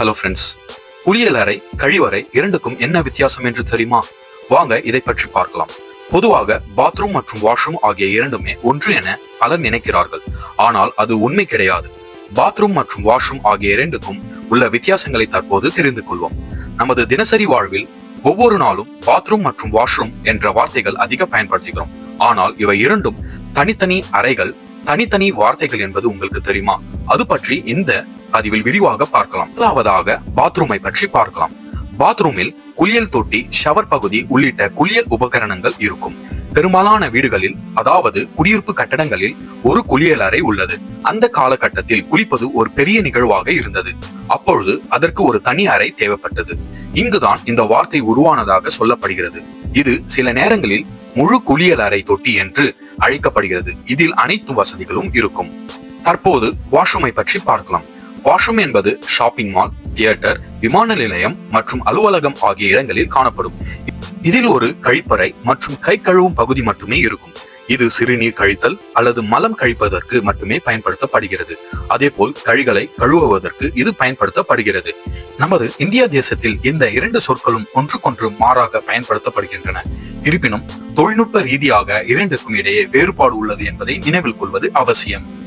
Hello friends குளியலறை கழிவறை இரண்டுக்கும் என்ன வித்தியாசம் என்று தெரியுமா? வாங்க இதை பற்றி பார்க்கலாம். பொதுவாக பாத்ரூம் மற்றும் வாஷ்ரூம் ஆகிய இரண்டுமே ஒன்று என பலர் நினைக்கிறார்கள். ஆனால் அது உண்மை கிடையாது. பாத்ரூம் மற்றும் வாஷ்ரூம் ஆகிய இரண்டுக்கும் உள்ள வித்தியாசங்களை தற்போது தெரிந்து கொள்வோம். நமது தினசரி வாழ்வில் ஒவ்வொரு நாளும் பாத்ரூம் மற்றும் வாஷ்ரூம் என்ற வார்த்தைகள் அதிக பயன்படுத்துகிறோம். ஆனால் இவை இரண்டும் தனித்தனி அறைகள் தனித்தனி வார்த்தைகள் என்பது உங்களுக்கு தெரியுமா? அது பற்றி இந்த பதிவில் விரிவாக பார்க்கலாம். முதலாவதாக பாத்ரூமை பற்றி பார்க்கலாம். பாத்ரூமில் குளியல் தொட்டி ஷவர் பகுதி உள்ளிட்ட குளியல் உபகரணங்கள் இருக்கும். பெரும்பாலான வீடுகளில் அதாவது குடியிருப்பு கட்டடங்களில் ஒரு குளியல் அறை உள்ளது. அந்த காலகட்டத்தில் குளிப்பது ஒரு பெரிய நிகழ்வாக இருந்தது. அப்பொழுது அதற்கு ஒரு தனி அறை தேவைப்பட்டது. இங்குதான் இந்த வார்த்தை உருவானதாக சொல்லப்படுகிறது. இது சில நேரங்களில் முழு குளியல் அறை தொட்டி என்று அழைக்கப்படுகிறது. இதில் அனைத்து வசதிகளும் இருக்கும். தற்போது வாஷ்ரூமை பற்றி பார்க்கலாம். வாஷ்ரூம் என்பது ஷாப்பிங் மால் தியேட்டர் விமான நிலையம் மற்றும் அலுவலகம் ஆகிய இடங்களில் காணப்படும். இதில் ஒரு கழிப்பறை மற்றும் கை கழுவும் பகுதி மட்டுமே இருக்கும். இது சிறுநீர் கழித்தல் அல்லது மலம் கழிப்பதற்கு மட்டுமே பயன்படுத்தப்படுகிறது. அதேபோல் கழிகளை கழுவுவதற்கு இது பயன்படுத்தப்படுகிறது. நமது இந்திய தேசத்தில் இந்த இரண்டு சொற்களும் ஒன்றுக்கொன்று மாறாக பயன்படுத்தப்படுகின்றன. இருப்பினும் தொழில்நுட்ப ரீதியாக இரண்டுக்கும் இடையே வேறுபாடு உள்ளது என்பதை நினைவில் கொள்வது அவசியம்.